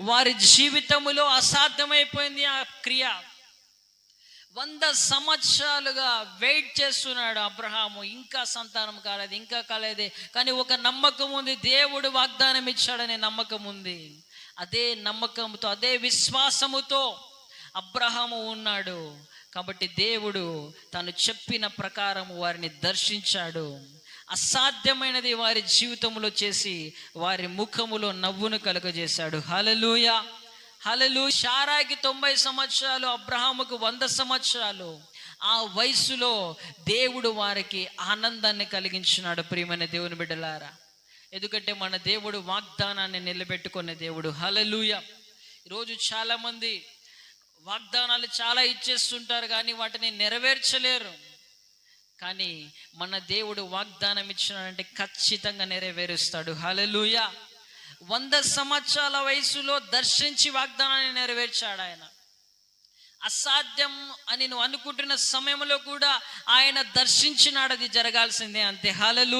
వారి జీవితములో అసాధ్యమైపోయింది ఆ క్రియ. వంద సంవత్సరాలుగా వెయిట్ చేస్తున్నాడు అబ్రహాము. ఇంకా సంతానం కాలేదు ఇంకా కాలేదు. కానీ ఒక నమ్మకం ఉంది దేవుడు వాగ్దానం ఇచ్చాడనే నమ్మకం ఉంది. అదే నమ్మకంతో అదే విశ్వాసముతో అబ్రహాము ఉన్నాడు. కాబట్టి దేవుడు తను చెప్పిన ప్రకారం వారిని దర్శించాడు. అసాధ్యమైనది వారి జీవితంలో చేసి వారి ముఖములో నవ్వును కలుగజేశాడు. హలలుయ హలలు షారాకి తొంభై సంవత్సరాలు అబ్రహాముకు వంద సంవత్సరాలు. ఆ వయసులో దేవుడు వారికి ఆనందాన్ని కలిగించినాడు ప్రియమైన దేవుని బిడ్డలారా. ఎందుకంటే మన దేవుడు వాగ్దానాన్ని నిలబెట్టుకునే దేవుడు. హలలుయ ఈరోజు చాలామంది వాగ్దానాలు చాలా ఇచ్చేస్తుంటారు కానీ వాటిని నెరవేర్చలేరు. కానీ మన దేవుడు వాగ్దానం ఇచ్చినాడంటే ఖచ్చితంగా నెరవేరుస్తాడు. హలలుయ వంద సంవత్సరాల వయసులో దర్శించి వాగ్దానాన్ని నెరవేర్చాడు ఆయన. అసాధ్యం అని నువ్వు అనుకుంటున్న సమయంలో కూడా ఆయన దర్శించినాడు అది జరగాల్సిందే అంతే. హలలు